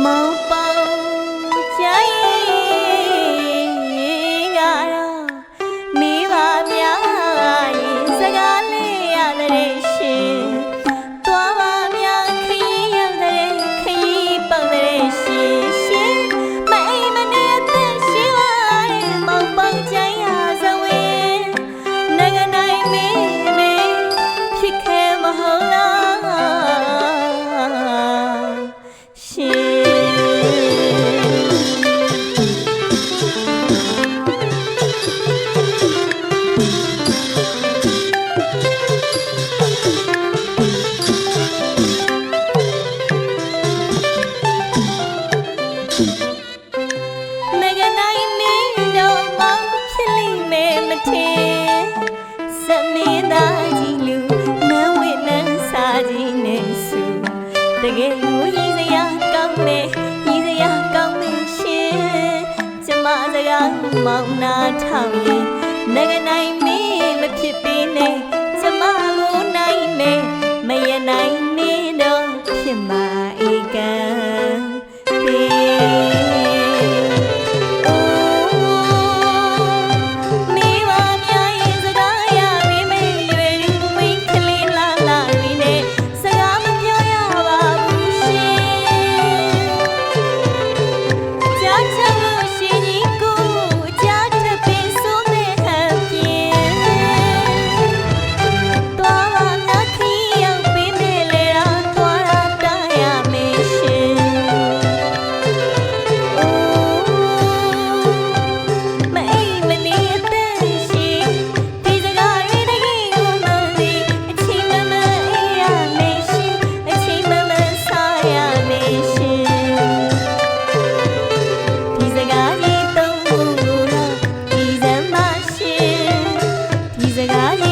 Mom? တကယ်ကိုရည်စရာကောင်းမယ်ရည်စရာကောင်းမယ်ရှင်ကျမစကားမောင်းနာထောင်ရင်ငကနိုင်မင်း Navidad.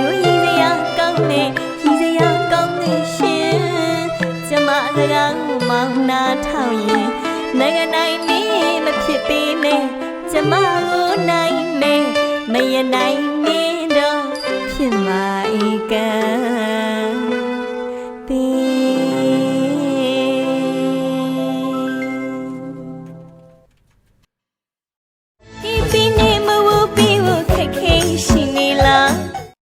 ရိုးရည်စရာကောင်းတဲ့ရည်စရာကောင်းတဲ့ရှင်ကျမစကားမောင်းနာထောင်ရင်နိုင်ငံနိုင်နေမဖြစ်ပေနဲ့ကျမကိုနိုင်မယ်မရနိုင်နေတော့ဖြစ်မှာဧကန်